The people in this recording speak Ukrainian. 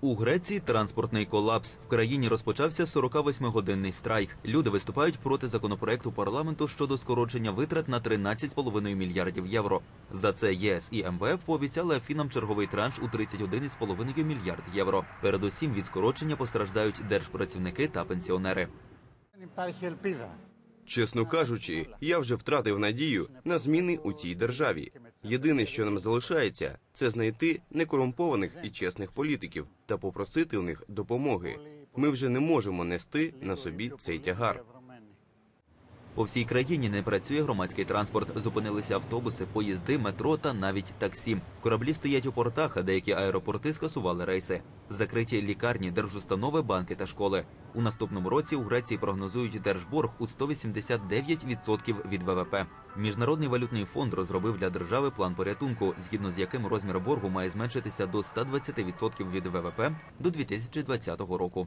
У Греції транспортний колапс. В країні розпочався 48-годинний страйк. Люди виступають проти законопроекту парламенту щодо скорочення витрат на 13,5 мільярдів євро. За це ЄС і МВФ пообіцяли Афінам черговий транш у 31,5 мільярд євро. Передусім від скорочення постраждають держпрацівники та пенсіонери. Чесно кажучи, я вже втратив надію на зміни у цій державі. Єдине, що нам залишається, це знайти некорумпованих і чесних політиків та попросити у них допомоги. Ми вже не можемо нести на собі цей тягар. По всій країні не працює громадський транспорт. Зупинилися автобуси, поїзди, метро та навіть таксі. Кораблі стоять у портах, а деякі аеропорти скасували рейси. Закриті лікарні, держустанови, банки та школи. У наступному році у Греції прогнозують держборг у 189% від ВВП. Міжнародний валютний фонд розробив для держави план порятунку, згідно з яким розмір боргу має зменшитися до 120% від ВВП до 2020 року.